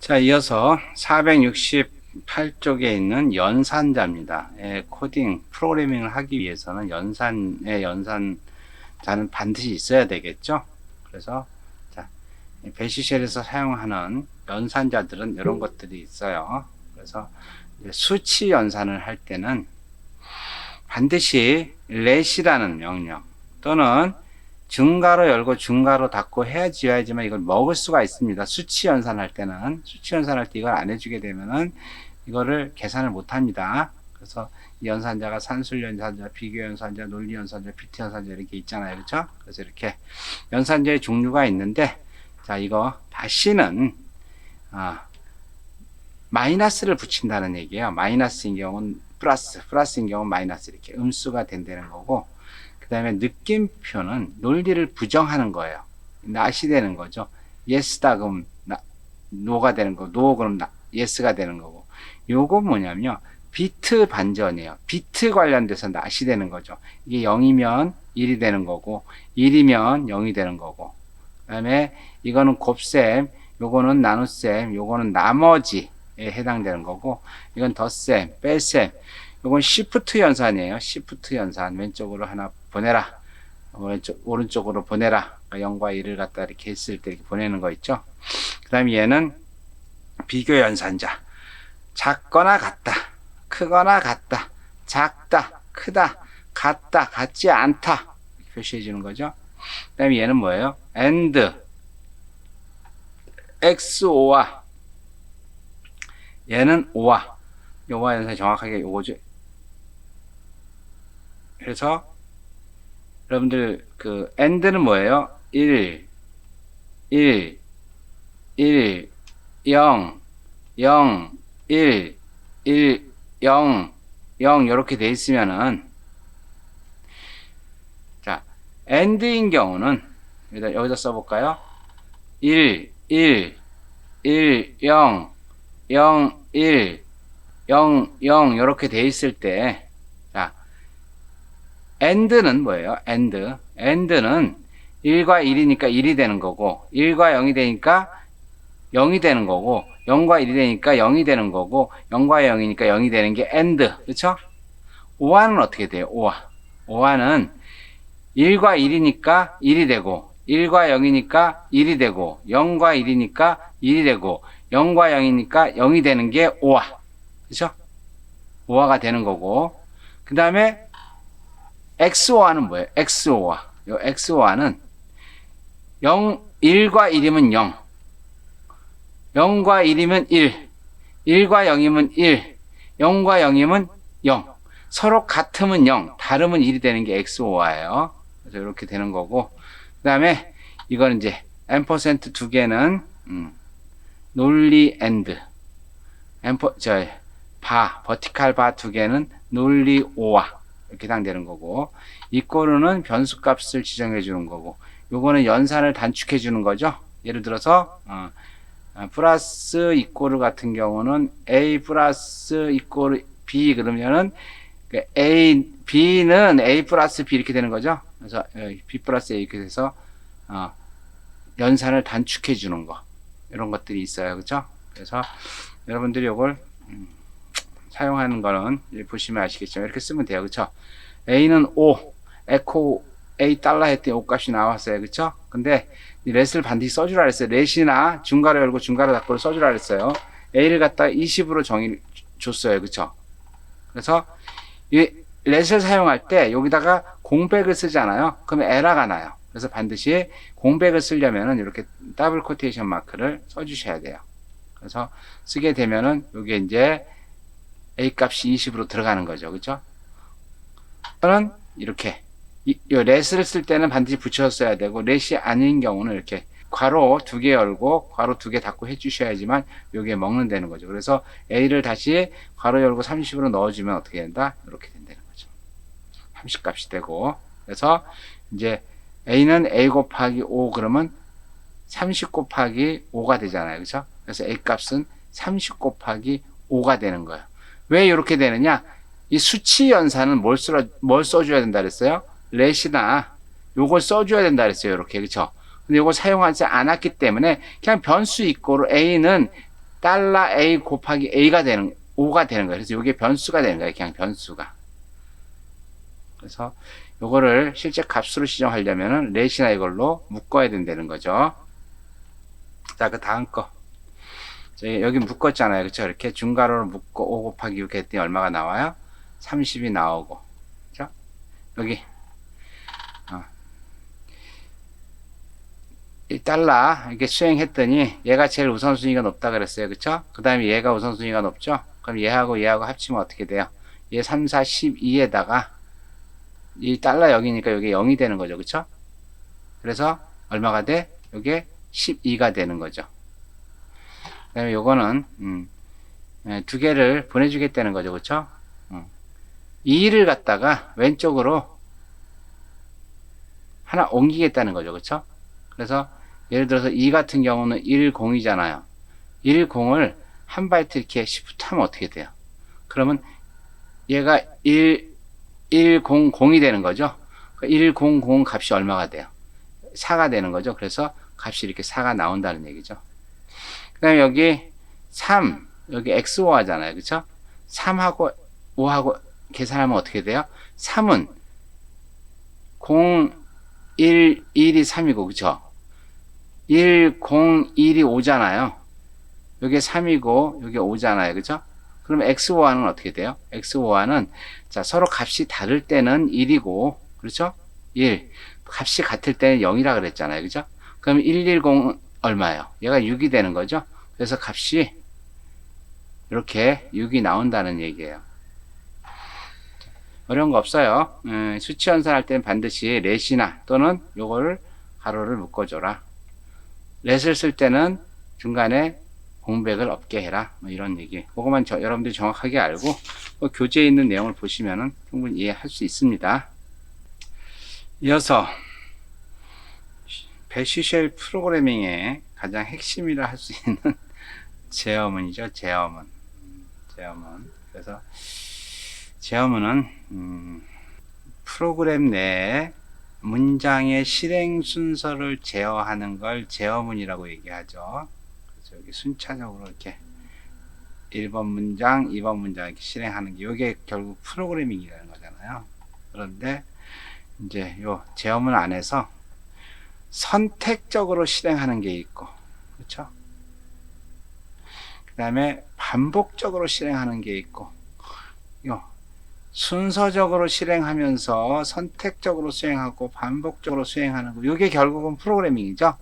자, 이어서 468쪽에 있는 연산자입니다. 예, 코딩, 프로그래밍을 하기 위해서는 연산의 연산자는 반드시 있어야 되겠죠. 그래서, 자, 이 배시쉘에서 사용하는 연산자들은 이런 것들이 있어요. 그래서 수치 연산을 할 때는 반드시 let이라는 명령 또는 중가로 열고 중가로 닫고 해야지야지만 이걸 먹을 수가 있습니다. 수치 연산할 때는 수치 연산할 때 이걸 안 해주게 되면은 이거를 계산을 못 합니다. 그래서 이 연산자가 산술 연산자, 비교 연산자, 논리 연산자, 비트 연산자 이렇게 있잖아요. 그렇죠? 그래서 이렇게 연산자의 종류가 있는데 자, 이거 다시는 아, 마이너스를 붙인다는 얘기예요. 마이너스인 경우는 플러스, 플러스인 경우는 마이너스 이렇게 음수가 된다는 거고 그 다음에 느낌표는 논리를 부정하는 거예요. 낫이 되는 거죠. yes다 그럼 나, no가 되는 거, no 그럼 나, yes가 되는 거고. 요거 뭐냐면 비트 반전이에요. 비트 관련돼서 낫이 되는 거죠. 이게 0이면 1이 되는 거고 1이면 0이 되는 거고. 그 다음에 이거는 곱셈, 요거는 나눗셈, 요거는 나머지에 해당되는 거고 이건 덧셈, 뺄셈, 요건 시프트 연산이에요. 시프트 연산. 왼쪽으로 하나 보내라. 왼쪽, 오른쪽으로 보내라. 0과 1을 갖다 이렇게 했을 때 이렇게 보내는 거 있죠. 그 다음에 얘는 비교 연산자. 작거나 같다. 크거나 같다. 작다. 크다. 같다. 같지 않다. 표시해 주는 거죠. 그 다음에 얘는 뭐예요? and. XO와 얘는 O와 요와 연산이 정확하게 요거죠. 그래서 여러분들 그 and는 뭐예요? 1 1 1 0 0 1 1 0 0 이렇게 돼 있으면은 자 and인 경우는 여기다, 여기다 써 볼까요? 1 1 1 0 0 1 0 0 이렇게 돼 있을 때 자, and는 뭐예요? and. and는 1과 1이니까 1이 되는 거고 1과 0이 되니까 0이 되는 거고 0과 1이 되니까 0이 되는 거고 0과 0이니까 0이 되는 게 and. 그렇죠? 오화는 어떻게 돼요? 오화. 오화는 1과 1이니까 1이 되고 1과 0이니까 1이 되고 0과 1이니까 1이 되고 0과 0이니까 0이 되는 게 5화. 그죠? 5화가 되는 거고 그 다음에 XO화는 뭐예요? XO화. 요 XO화는 0, 1과 1이면 0 0과 1이면 1 1과 0이면 1 0과 0이면 0 서로 같으면 0 다르면 1이 되는 게 XO화예요. 그래서 이렇게 되는 거고. 그 다음에 이거는 이제 M% 두 개는 음, 논리 엠퍼 저 바 버티칼 바두 개는 논리 이렇게 해당되는 거고 이꼬르는 변수 값을 지정해 주는 거고 요거는 연산을 단축해 주는 거죠. 예를 들어서 어, 어, 플러스 이꼬르 같은 경우는 a 플러스 이꼬르 b 그러면은 그 a b는 a 플러스 b 이렇게 되는 거죠. 그래서 어, b 플러스 a 이렇게 돼서 어, 연산을 단축해 주는 거. 이런 것들이 있어요. 그렇죠 그래서 여러분들이 음, 사용하는 거는 보시면 아시겠지만 이렇게 쓰면 돼요. 그렇죠 a는 5 에코 a 달러 했더니 5 값이 나왔어요. 그렇죠 근데 이 렛을 반드시 써주라 그랬어요. 렛이나 중괄호 열고 중괄호 닫고를 써주라 그랬어요. A를 갖다 20으로 정의 줬어요. 그렇죠 그래서 이 렛을 사용할 때 여기다가 공백을 쓰잖아요. 그러면 에러가 나요. 그래서 반드시 공백을 쓰려면은 이렇게 더블 코테이션 마크를 써주셔야 돼요. 그래서 쓰게 되면은 이게 이제 A 값이 20으로 들어가는 거죠. 그죠? 또는 이렇게 이, 이 렛을 쓸 때는 반드시 붙였어야 되고 렛이 아닌 경우는 이렇게 괄호 두 개 열고 괄호 두 개 닫고 해주셔야지만 이게 먹는다는 거죠. 그래서 A를 다시 괄호 열고 30으로 넣어주면 어떻게 된다? 이렇게 된다는 거죠. 30 값이 되고 그래서 이제 a는 a 곱하기 5 그러면 30 곱하기 5가 되잖아요. 그렇죠? 그래서 a 값은 30 곱하기 5가 되는 거예요. 왜 이렇게 되느냐? 이 수치 연산은 뭘, 써, 뭘 써줘야 된다 그랬어요? 렛이나 요걸 써줘야 된다 그랬어요. 이렇게. 그렇죠? 근데 요걸 사용하지 않았기 때문에 그냥 변수 이꼬로 a는 달러 A 곱하기 A가 되는 5가 되는 거예요. 그래서 이게 변수가 되는 거예요. 그냥 변수가. 그래서 요거를 실제 값으로 지정하려면은 렛이나 이걸로 묶어야 된다는 거죠. 자, 그 다음 거. 여기 묶었잖아요. 그쵸? 이렇게 중괄호로 묶고 5 곱하기 6 했더니 얼마가 나와요? 30이 나오고. 그죠? 여기. 어. 1달러 이렇게 수행했더니 얘가 제일 우선순위가 높다 그랬어요. 그쵸? 그 다음에 얘가 우선순위가 높죠? 그럼 얘하고 얘하고 합치면 어떻게 돼요? 얘 3, 4, 12에다가 이 달러 여기니까 여기 0이 되는 거죠. 그쵸? 그래서 얼마가 돼? 요게 12가 되는 거죠. 그 다음에 요거는, 음, 예, 두 개를 보내주겠다는 거죠. 그쵸? 음. 2를 갖다가 왼쪽으로 하나 옮기겠다는 거죠. 그쵸? 그래서 예를 들어서 2 같은 경우는 1, 0이잖아요. 1, 0을 한 바이트 이렇게 시프트 하면 어떻게 돼요? 그러면 얘가 1, 1, 0, 0이 되는 거죠. 1, 0, 0 값이 얼마가 돼요? 4가 되는 거죠. 그래서 값이 이렇게 4가 나온다는 얘기죠. 그 다음에 여기 3, 여기 x5 하잖아요. 그쵸? 3하고 5하고 계산하면 어떻게 돼요? 3은 0, 1, 1이 3이고, 그쵸? 1, 0, 1이 5잖아요. 여기 3이고, 여기 5잖아요. 그쵸? 그럼 x5와는 어떻게 돼요? x5와는 자, 서로 값이 다를 때는 1이고, 그렇죠? 1. 값이 같을 때는 0이라 그랬잖아요. 그죠? 그럼 110 얼마예요? 얘가 6이 되는 거죠? 그래서 값이 이렇게 6이 나온다는 얘기예요. 어려운 거 없어요. 음, 수치 연산할 때는 반드시 렛이나 또는 요거를 가로를 묶어줘라. 렛을 쓸 때는 중간에 공백을 없게 해라. 뭐 이런 얘기. 그거만 저, 여러분들이 정확하게 알고 그 교재에 있는 내용을 보시면 충분히 이해할 수 있습니다. 이어서 배시쉘 프로그래밍의 가장 핵심이라 할 수 있는 제어문이죠. 제어문. 음, 제어문. 그래서 제어문은 음, 프로그램 내에 문장의 실행 순서를 제어하는 걸 제어문이라고 얘기하죠. 그래서 여기 순차적으로 이렇게 1번 문장, 2번 문장 이렇게 실행하는 게 이게 결국 프로그래밍이라는 거잖아요. 그런데 이제 요 제어문 안에서 선택적으로 실행하는 게 있고, 그렇죠? 그 다음에 반복적으로 실행하는 게 있고, 요 순서적으로 실행하면서 선택적으로 수행하고 반복적으로 수행하는 거, 이게 결국은 프로그래밍이죠.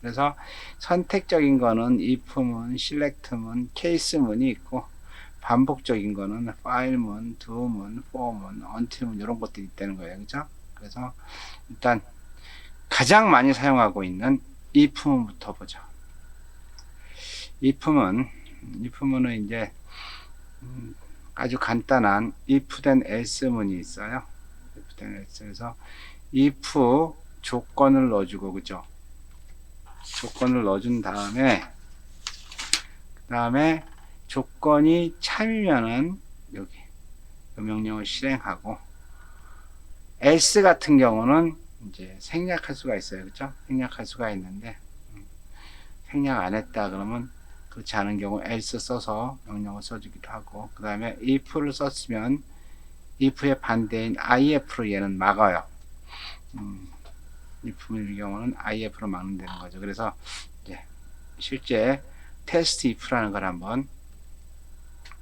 그래서 선택적인 거는 if문, select문, case문이 있고 반복적인 거는 file문, do문, for문, until문 이런 것들이 있다는 거예요. 그죠? 그래서 일단 가장 많이 사용하고 있는 if문부터 보죠. if문, if문은 이제 음, 아주 간단한 if then else문이 있어요. if then else에서 if 조건을 넣어주고 그죠? 조건을 넣어준 다음에 그 다음에 조건이 참이면은 여기 이 명령을 실행하고 else 같은 경우는 이제 생략할 수가 있어요 그렇죠 생략할 수가 있는데 음, 생략 안 했다 그러면 그렇지 않은 경우 else 써서 명령을 써주기도 하고 그 다음에 if를 썼으면 if의 반대인 if로 얘는 막아요 음, if의 경우는 if로 막는다는 거죠. 그래서 이제 실제 테스트 if라는 걸 한번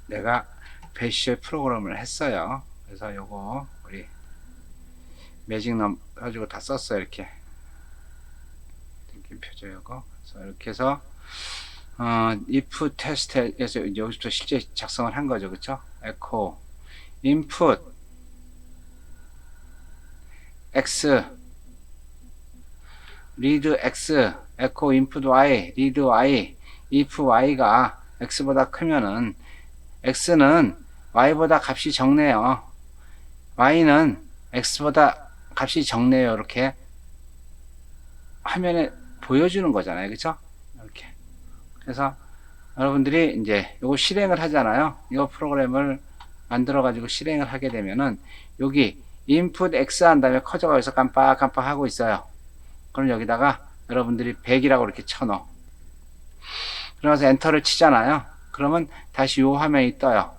내가 배시의 프로그램을 했어요. 그래서 요거 우리 매직 넘 가지고 다 썼어요. 이렇게 표죠 요거. 그래서 이렇게 해서 어, if 테스트에서 여기부터 실제 작성을 한 거죠. 그쵸? echo input x read x echo input y read y if y가 x보다 크면은 x는 y보다 값이 적네요 y는 x보다 값이 적네요 이렇게 화면에 보여주는 거잖아요 그쵸 그래서 여러분들이 이제 이거 실행을 하잖아요 이 프로그램을 만들어 가지고 실행을 하게 되면은 여기 input x 한 다음에 커져가 여기서 깜빡깜빡 하고 있어요 그럼 여기다가 여러분들이 100이라고 이렇게 쳐넣어. 그러면서 엔터를 치잖아요. 그러면 다시 요 화면이 떠요.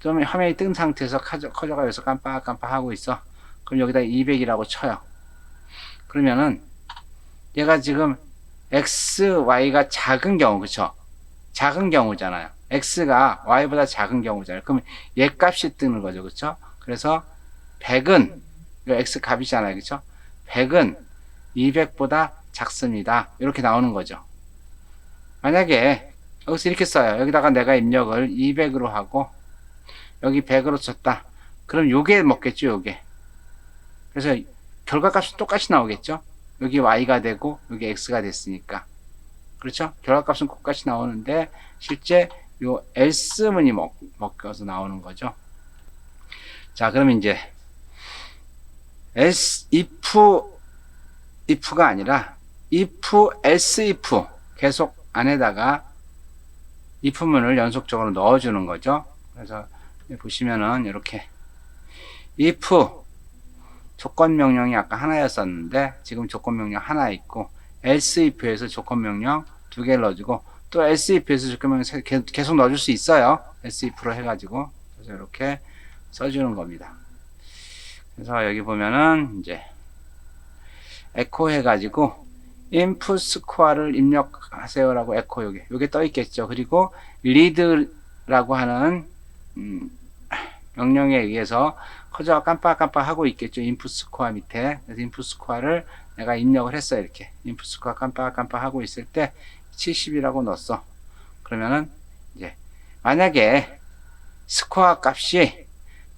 좀 화면이 뜬 상태에서 커져, 커져가 여기서 깜빡깜빡 하고 있어. 그럼 여기다 200이라고 쳐요. 그러면은 얘가 지금 x, y가 작은 경우, 그쵸? 작은 경우잖아요. x가 y보다 작은 경우잖아요. 그러면 얘 값이 뜨는 거죠. 그쵸? 그래서 100은, 이거 x 값이잖아요. 그쵸? 100은 200보다 작습니다. 이렇게 나오는 거죠. 만약에 여기서 이렇게 써요. 여기다가 내가 입력을 200으로 하고 여기 100으로 쳤다. 그럼 요게 먹겠죠, 요게. 그래서 결과값이 똑같이 나오겠죠? 여기 y가 되고 여기 x가 됐으니까. 그렇죠? 결과값은 똑같이 나오는데 실제 요 else문이 먹, 먹혀서 나오는 거죠. 자, 그럼 이제 else if if가 아니라 if else if 계속 안에다가 if문을 연속적으로 넣어 주는 거죠. 그래서 보시면은 이렇게 if 조건 명령이 아까 하나였었는데 지금 조건 명령 하나 있고 else if에서 조건 명령 두 개를 넣어주고 또 else if에서 조건 명령 계속 넣어줄 수 있어요. else if로 해가지고 그래서 이렇게 써주는 겁니다. 그래서 여기 보면은 이제 에코 해가지고 input score를 입력하세요라고 에코 요게 요게 떠 있겠죠. 그리고 read라고 하는 음, 명령에 의해서 커져가 깜빡깜빡 하고 있겠죠. 인풋 스코어 밑에. 그래서 인풋 스코어를 내가 입력을 했어요. 이렇게. 인풋 스코어 깜빡깜빡 하고 있을 때 70이라고 넣었어. 그러면은 이제 만약에 스코어 값이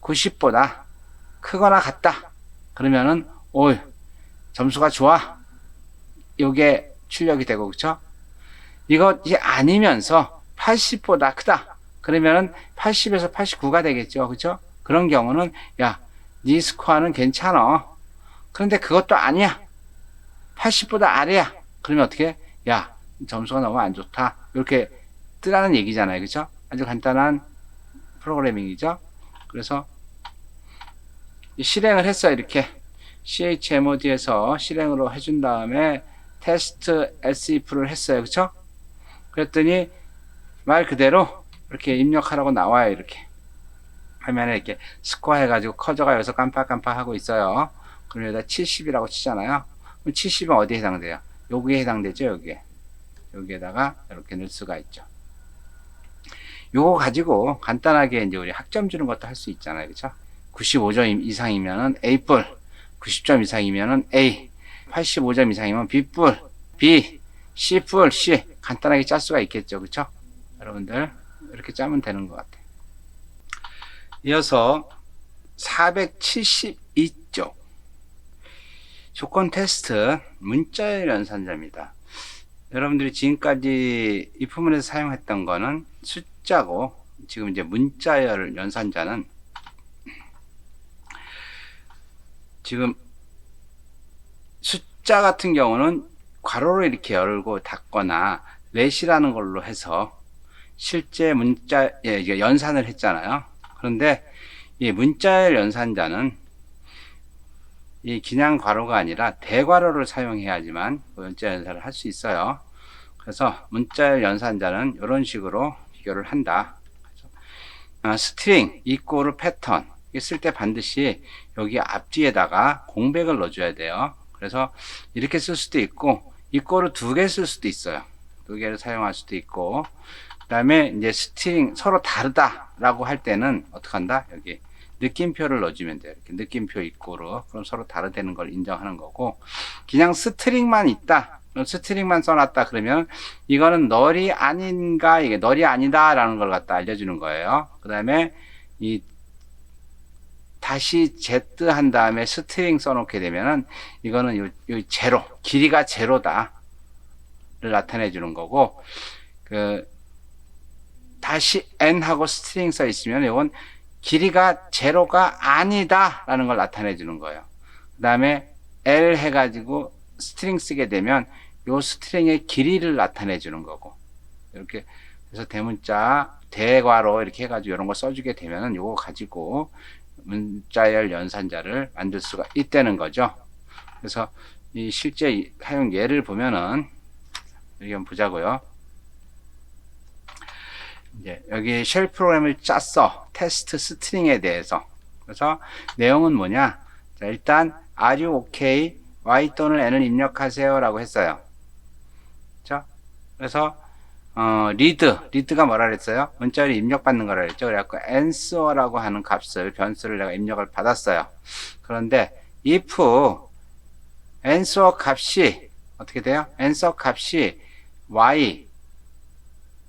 90보다 크거나 같다. 그러면은 오 점수가 좋아. 요게 출력이 되고 그쵸? 이것이 아니면서 80보다 크다. 그러면은 80에서 89가 되겠죠. 그쵸? 그런 경우는 야, 네 스코어는 괜찮아. 그런데 그것도 아니야. 80보다 아래야. 그러면 어떻게? 야, 점수가 너무 안 좋다. 이렇게 뜨라는 얘기잖아요. 그죠? 아주 간단한 프로그래밍이죠. 그래서 이 실행을 했어요. 이렇게 chmod에서 실행으로 해준 다음에 테스트 sif를 했어요. 그쵸? 그랬더니 말 그대로 이렇게 입력하라고 나와요. 이렇게. 화면에 이렇게 스코어 해가지고 커져가 여기서 깜빡깜빡 하고 있어요. 그럼 여기다 70이라고 치잖아요. 그럼 70은 어디에 해당돼요? 여기에 해당되죠, 여기에. 여기에다가 이렇게 넣을 수가 있죠. 요거 가지고 간단하게 이제 우리 학점 주는 것도 할 수 있잖아요. 그쵸? 95점 이상이면은 A뿔, 90점 이상이면은 A, 85점 이상이면 B뿔, B, C뿔, C. 간단하게 짤 수가 있겠죠. 그쵸? 여러분들, 이렇게 짜면 되는 것 같아요. 이어서 472쪽 조건 테스트 문자열 연산자입니다. 여러분들이 지금까지 이 부분에서 사용했던 거는 숫자고 지금 이제 문자열 연산자는 지금 숫자 같은 경우는 괄호를 이렇게 열고 닫거나 렛이라는 걸로 해서 실제 문자 예, 연산을 했잖아요. 그런데 이 문자열 연산자는 이 그냥 괄호가 아니라 대괄호를 사용해야지만 문자 연산을 할 수 있어요. 그래서 문자열 연산자는 이런 식으로 비교를 한다. 아, 스트링 이꼬르 패턴 쓸 때 반드시 여기 앞뒤에다가 공백을 넣어줘야 돼요. 그래서 이렇게 쓸 수도 있고 이꼬르 두 개 쓸 수도 있어요. 두 개를 사용할 수도 있고 그 다음에 이제 스트링 서로 다르다라고 할 때는 어떻게 한다? 여기 느낌표를 넣어주면 돼요. 이렇게 느낌표 있고로 그럼 서로 다르다는 걸 인정하는 거고 그냥 스트링만 있다. 스트링만 써놨다 그러면 이거는 널이 아닌가 이게 널이 아니다라는 걸 갖다 알려주는 거예요. 그 다음에 이 다시 z 한 다음에 스트링 써놓게 되면은 이거는 요, 요 제로 길이가 제로다를 나타내 주는 거고 그 다시 n 하고 스트링 써 있으면 이건 길이가 제로가 아니다라는 걸 나타내 주는 거예요. 그 다음에 L 해가지고 스트링 쓰게 되면 요 스트링의 길이를 나타내 주는 거고 이렇게 그래서 대문자 대괄호 이렇게 해가지고 이런 거 써주게 되면은 요거 가지고 문자열 연산자를 만들 수가 있다는 거죠. 그래서 이 실제 이 사용 예를 보면은 여기 한번 보자고요. 이제 여기 쉘 프로그램을 짰어. 테스트 스트링에 대해서. 그래서 내용은 뭐냐? 자, 일단 are you okay? y 또는 n을 입력하세요라고 했어요. 그렇죠? 그래서 어, 리드, 리드가 뭐라 그랬어요? 문자를 입력받는 거라 그랬죠. 그래갖고 answer라고 하는 값을, 변수를 내가 입력을 받았어요. 그런데 if answer 값이 어떻게 돼요? answer 값이 y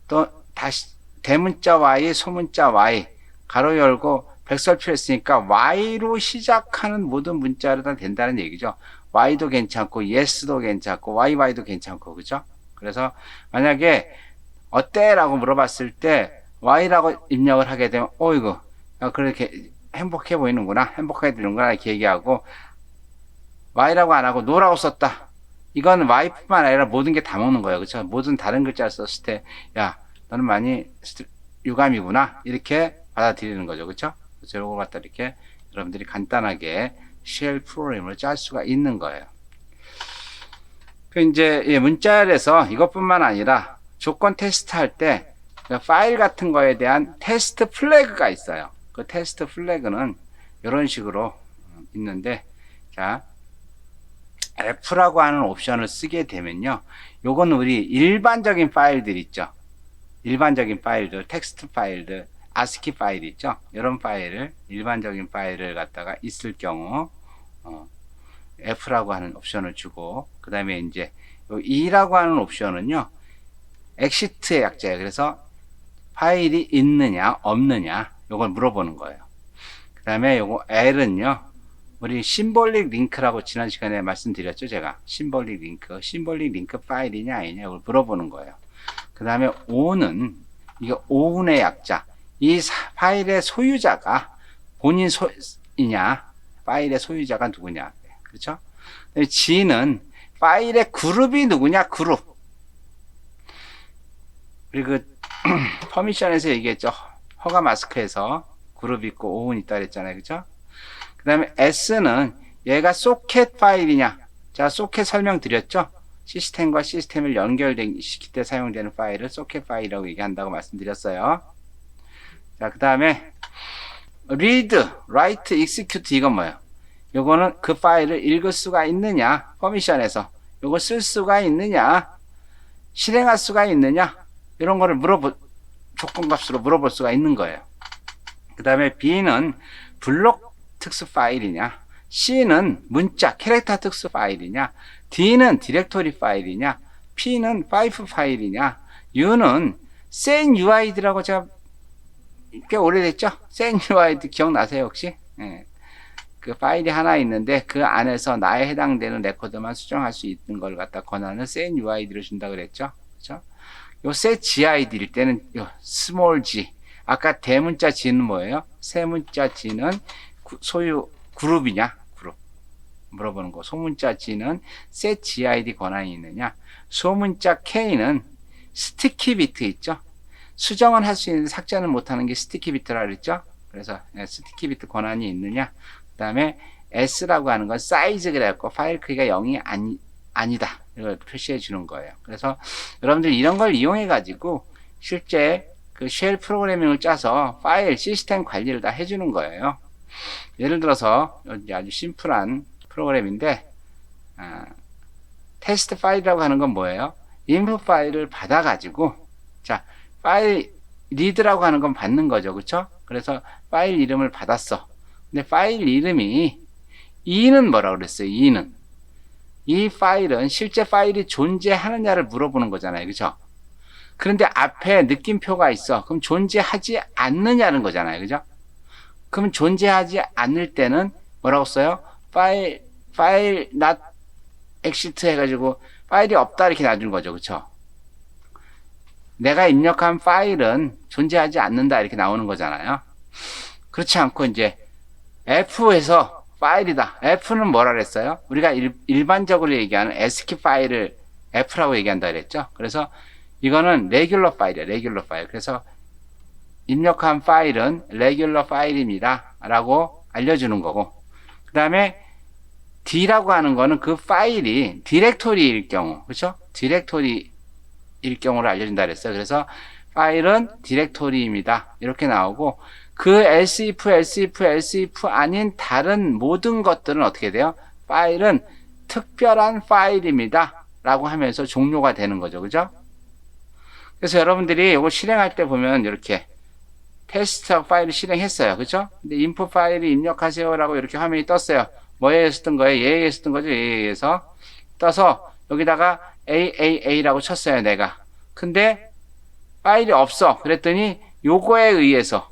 또 다시 대문자 y, 소문자 y 가로 열고 백설표 했으니까 y로 시작하는 모든 문자로 다 된다는 얘기죠. y도 괜찮고 yes도 괜찮고 yy,도 괜찮고 그죠? 그래서 만약에 어때? 라고 물어봤을 때 y라고 입력을 하게 되면 어이구 야, 그렇게 행복해 보이는구나 행복하게 되는구나 이렇게 얘기하고 y라고 안 하고 no라고 썼다 이건 y뿐만 아니라 모든 게 다 먹는 거예요 그렇죠 모든 다른 글자를 썼을 때 야 너는 많이 유감이구나 이렇게 받아들이는 거죠 그렇죠 그래서 이걸 갖다 이렇게 여러분들이 간단하게 쉘 프로그램을 짤 수가 있는 거예요 그 이제 이 문자열에서 이것뿐만 아니라 조건 테스트 할때그 파일 같은 거에 대한 테스트 플래그가 있어요. 그 테스트 플래그는 이런 식으로 있는데 자 F라고 하는 옵션을 쓰게 되면요. 요건 우리 일반적인 파일들 있죠. 일반적인 파일들, 텍스트 파일들, 아스키 파일 있죠. 이런 파일을 일반적인 파일을 갖다가 있을 경우 어, F라고 하는 옵션을 주고 그 다음에 이제 요 E라고 하는 옵션은요. 엑시트의 약자예요. 그래서 파일이 있느냐 없느냐 요걸 물어보는 거예요. 그 다음에 요거 L은요. 우리 심볼릭 링크라고 지난 시간에 말씀드렸죠. 제가 심볼릭 링크 심볼릭 링크 파일이냐 아니냐 이걸 물어보는 거예요. 그 다음에 O는 이게 오운의 약자. 이 사- 파일의 소유자가 본인 소이냐 파일의 소유자가 누구냐. 그렇죠? G는 파일의 그룹이 누구냐? 그룹. 우리 그 퍼미션에서 얘기했죠. 허가 마스크에서 그룹 있고 오운 있다 그랬잖아요. 그죠? 그 다음에 S는 얘가 소켓 파일이냐? 자 소켓 설명 드렸죠 시스템과 시스템을 연결시킬 때 사용되는 파일을 소켓 파일이라고 얘기한다고 말씀드렸어요. 자 그 다음에 read, write, execute 이건 뭐예요? 요거는 그 파일을 읽을 수가 있느냐? 퍼미션에서. 요거 쓸 수가 있느냐? 실행할 수가 있느냐? 이런 거를 물어보 조건값으로 물어볼 수가 있는 거예요. 그 다음에 B는 블록 특수 파일이냐 C는 문자 캐릭터 특수 파일이냐? D는 디렉토리 파일이냐? P는 파이프 파일이냐? U는 sen UID라고 제가 꽤 오래됐죠? sen UID 기억나세요 혹시? 예. 그 파일이 하나 있는데 그 안에서 나에 해당되는 레코드만 수정할 수 있는 걸 갖다 권한을 sen UID로 준다 그랬죠? 그렇죠 요 set GID일 때는 요 small g. 아까 대문자 g는 뭐예요? 세문자 g는 구- 소유 그룹이냐? 그룹 물어보는 거. 소문자 g는 set GID 권한이 있느냐? 소문자 k는 스티키 비트 있죠? 수정은 할 수 있는데 삭제는 못하는 게 스티키 비트라 그랬죠? 그래서 예, 스티키 비트 권한이 있느냐? 그 다음에 S라고 하는 건 사이즈 그래갖고 파일 크기가 0이 아니, 아니다. 이걸 표시해 주는 거예요. 그래서 여러분들 이런 걸 이용해 가지고 실제 그 쉘 프로그래밍을 짜서 파일 시스템 관리를 다 해주는 거예요. 예를 들어서 아주 심플한 프로그램인데 아, 테스트 파일이라고 하는 건 뭐예요? 인풋 파일을 받아 가지고 자 파일 리드라고 하는 건 받는 거죠. 그쵸? 그래서 파일 이름을 받았어. 근데 파일 이름이 2는 뭐라고 그랬어요? 2는. 이 파일은 실제 파일이 존재하느냐를 물어보는 거잖아요. 그죠 그런데 앞에 느낌표가 있어. 그럼 존재하지 않느냐는 거잖아요. 그죠? 그럼 존재하지 않을 때는 뭐라고 써요? 파일 파일 not exit 해가지고 파일이 없다 이렇게 놔준 거죠. 그쵸? 내가 입력한 파일은 존재하지 않는다 이렇게 나오는 거잖아요. 그렇지 않고 이제 F에서 파일이다. F는 뭐라 그랬어요? 우리가 일, 반적으로 얘기하는 ASCII 파일을 F라고 얘기한다 그랬죠? 그래서 이거는 레귤러 파일이에요 레귤러 파일 그래서 입력한 파일은 레귤러 파일입니다. 라고 알려주는 거고. 그 다음에 D라고 하는 거는 그 파일이 디렉토리일 경우 그렇죠 디렉토리일 경우를 알려준다 그랬어요 그래서 파일은 디렉토리입니다. 이렇게 나오고 그 else if, else if, else if 아닌 다른 모든 것들은 어떻게 돼요? 파일은 특별한 파일입니다. 라고 하면서 종료가 되는 거죠. 그죠? 그래서 여러분들이 이거 실행할 때 보면 이렇게 테스트 파일을 실행했어요. 그죠? 근데 인풋 파일을 입력하세요라고 이렇게 화면이 떴어요. 뭐에 의해서 뜬 거예요? 얘에 의해서 뜬 거죠. 얘에 의해서. 떠서 여기다가 AAA라고 쳤어요. 내가. 근데 파일이 없어. 그랬더니 요거에 의해서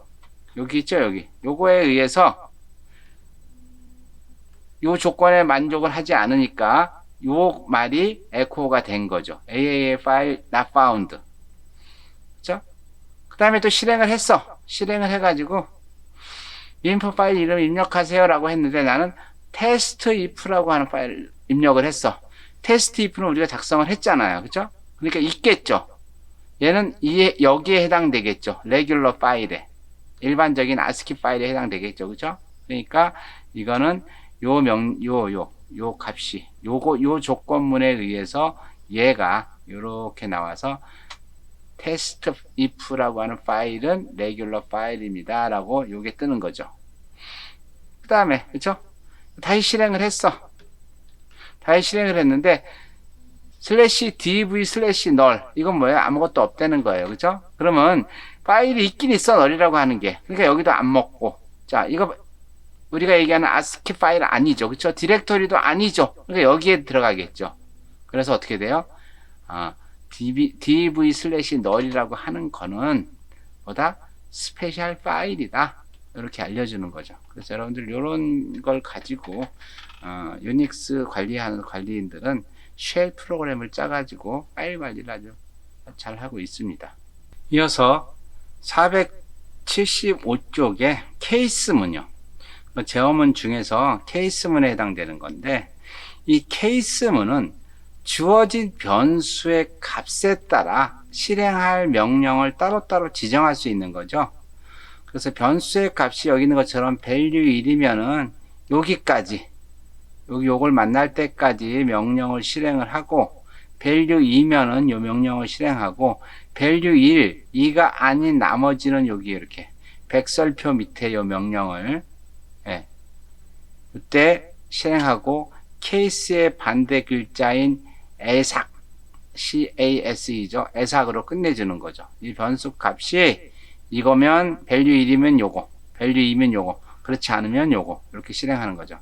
여기 있죠. 여기. 요거에 의해서 요 조건에 만족을 하지 않으니까 요 말이 에코가 된 거죠. AAA file not found. 그죠? 그 다음에 또 실행을 했어. 실행을 해 가지고 인풋 파일 이름 입력하세요 라고 했는데 나는 테스트 if라고 하는 파일 입력을 했어. 테스트 if는 우리가 작성을 했잖아요. 그죠? 그러니까 있겠죠. 얘는 이 여기에 해당되겠죠. 레귤러 파일에. 일반적인 ASCII 파일에 해당되겠죠. 그죠? 그러니까 이거는 요 명, 요, 요, 요 값이, 요거, 요 조건문에 의해서 얘가 요렇게 나와서 테스트 if라고 하는 파일은 레귤러 파일입니다. 라고 요게 뜨는 거죠. 그 다음에, 그쵸? 다시 실행을 했어. 다시 실행을 했는데, 슬래시 dv 슬래시 널 이건 뭐예요? 아무것도 없다는 거예요. 그죠? 그러면 파일이 있긴 있어 널이라고 하는 게 그러니까 여기도 안 먹고 자 이거 우리가 얘기하는 아스키 파일 아니죠. 그쵸? 디렉토리도 아니죠. 그러니까 여기에 들어가겠죠. 그래서 어떻게 돼요? 아, dv, dv 슬래시 널이라고 하는 거는 뭐다? 스페셜 파일이다. 이렇게 알려주는 거죠. 그래서 여러분들 이런 걸 가지고 어, 유닉스 관리하는 관리인들은 쉘 프로그램을 짜가지고 파일 관리를 아주 잘 하고 있습니다. 이어서 475쪽에 케이스문요. 제어문 중에서 케이스문에 해당되는 건데 이 케이스문은 주어진 변수의 값에 따라 실행할 명령을 따로따로 지정할 수 있는 거죠. 그래서 변수의 값이 여기 있는 것처럼 value 1이면은 여기까지 여기 요걸 만날 때까지 명령을 실행을 하고 value 2면은 요 명령을 실행하고 value 1, 2가 아닌 나머지는 여기 이렇게 백설표 밑에 요 명령을 예, 그때 실행하고 케이스의 반대 글자인 애삭 CASE죠. 애삭으로 끝내주는 거죠. 이 변수 값이 이거면 value 1이면 요거, value 2면 요거, 그렇지 않으면 요거 이렇게 실행하는 거죠.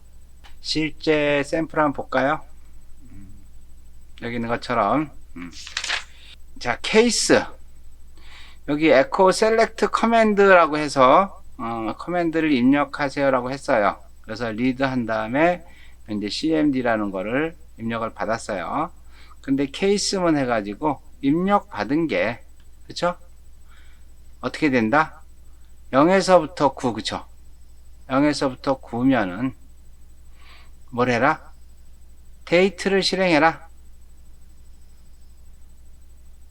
실제 샘플 한번 볼까요? 음, 여기 있는 것처럼 음. 자 케이스 여기 echo select command라고 해서 어, 커맨드를 입력하세요라고 했어요. 그래서 리드 한 다음에 이제 cmd라는 거를 입력을 받았어요. 근데 케이스문 해가지고 입력 받은 게 그쵸? 어떻게 된다? 0에서부터 9 그쵸? 0에서부터 9면은 뭘 해라? 데이트를 실행해라.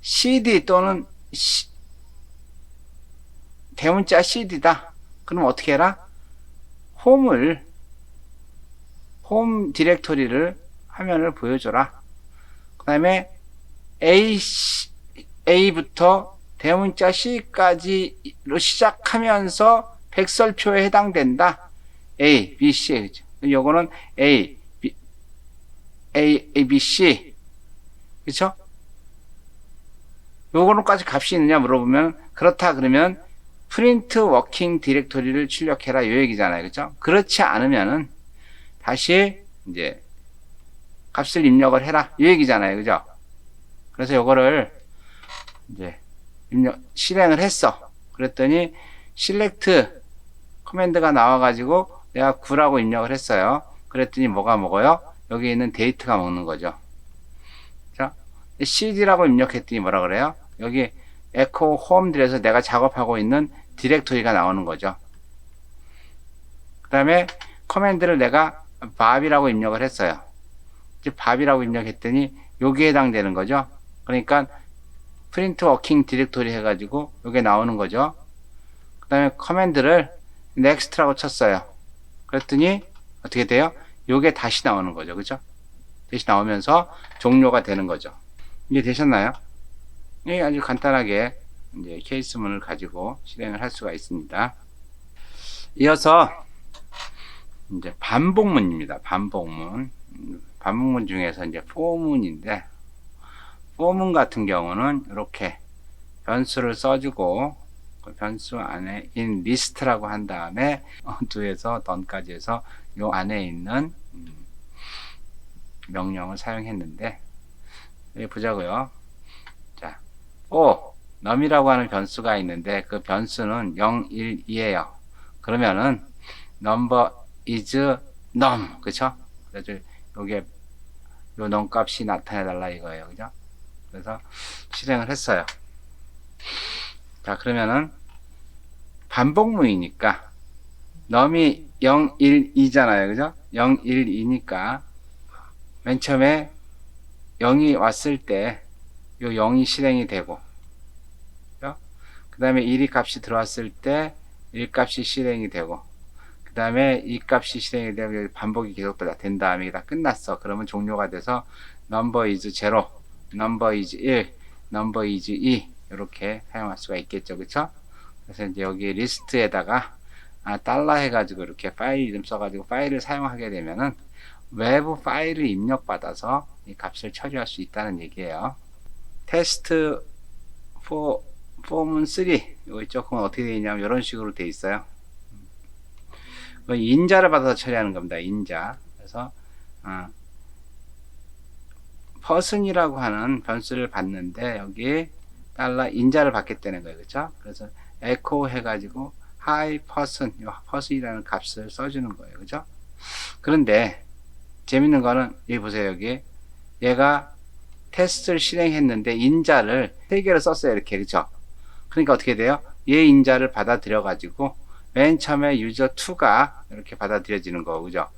cd 또는 C, 대문자 cd다. 그럼 어떻게 해라? 홈을 홈 디렉토리를 화면을 보여줘라. 그 다음에 A, A부터 대문자 C까지로 시작하면서 백설표에 해당된다. A, B, C. 그죠? 요거는 A, B, A, A, B, C. 그쵸? 요거는까지 값이 있느냐 물어보면 그렇다 그러면 프린트 워킹 디렉토리를 출력해라 요 얘기잖아요. 그죠? 그렇지 않으면은 다시 이제 값을 입력을 해라 이 얘기잖아요. 그죠? 그래서 요거를 이제 입력 실행을 했어. 그랬더니 select 커맨드가 나와 가지고 내가 9라고 입력을 했어요. 그랬더니 뭐가 먹어요? 여기 있는 데이트가 먹는 거죠. 자, cd라고 입력했더니 뭐라 그래요? 여기 에코 홈들에서 내가 작업하고 있는 디렉토리가 나오는 거죠. 그 다음에 커맨드를 내가 밥이라고 입력을 했어요. 이제 밥이라고 입력했더니 여기에 해당되는 거죠. 그러니까 프린트 워킹 디렉토리 해가지고 여기에 나오는 거죠. 그 다음에 커맨드를 next라고 쳤어요. 그랬더니 어떻게 돼요? 요게 다시 나오는 거죠. 그죠? 다시 나오면서 종료가 되는 거죠. 이게 되셨나요? 예, 아주 간단하게 이제 케이스문을 가지고 실행을 할 수가 있습니다. 이어서 이제 반복문입니다. 반복문. 음, 반복문 중에서 이제 포문인데 포문 같은 경우는 이렇게 변수를 써주고 그 변수 안에 in list라고 한 다음에 do에서 done까지 해서 요 안에 있는 음, 명령을 사용했는데 여기 보자고요. 자, o num이라고 하는 변수가 있는데 그 변수는 0, 1, 2예요. 그러면은 number is num 그쵸? 그래서 요게 요 num 값이 나타내 달라 이거예요. 그죠? 그래서 실행을 했어요. 자, 그러면은 반복문이니까 num이 0, 1, 2잖아요. 그죠? 0, 1, 2니까 맨 처음에 0이 왔을 때 요 0이 실행이 되고 그 다음에 1이 값이 들어왔을 때 1값이 실행이 되고 그 다음에 이 값이 실행이 되고 반복이 계속 된 다음에 다 끝났어 그러면 종료가 돼서 number is 0 number is 1 number is 2 이렇게 사용할 수가 있겠죠 그쵸 그래서 이제 여기 리스트에다가 아, 달러 해가지고 이렇게 파일 이름 써가지고 파일을 사용하게 되면은 외부 파일을 입력받아서 이 값을 처리할 수 있다는 얘기예요. 테스트 4 폼은 3 이거 조금 어떻게 되어 있냐면 이런 식으로 되어 있어요. 그 인자를 받아서 처리하는 겁니다. 인자. 그래서 어, person이라고 하는 변수를 받는데 여기 달러 인자를 받겠다는 거예요. 그렇죠? 그래서 echo 해가지고 hi person, 이 person이라는 값을 써주는 거예요. 그죠? 그런데 재밌는 거는 여기 보세요. 여기 얘가 테스트를 실행했는데 인자를 세 개를 썼어요. 이렇게 그죠? 그러니까 어떻게 돼요? 얘 인자를 받아들여 가지고 맨 처음에 유저 2가 이렇게 받아들여지는 거고 그죠?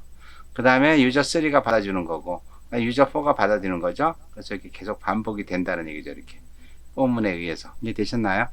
그 다음에 유저 3가 받아주는 거고 유저 4가 받아들이는 거죠. 그래서 이렇게 계속 반복이 된다는 얘기죠. 이렇게 포문에 의해서 이해 되셨나요?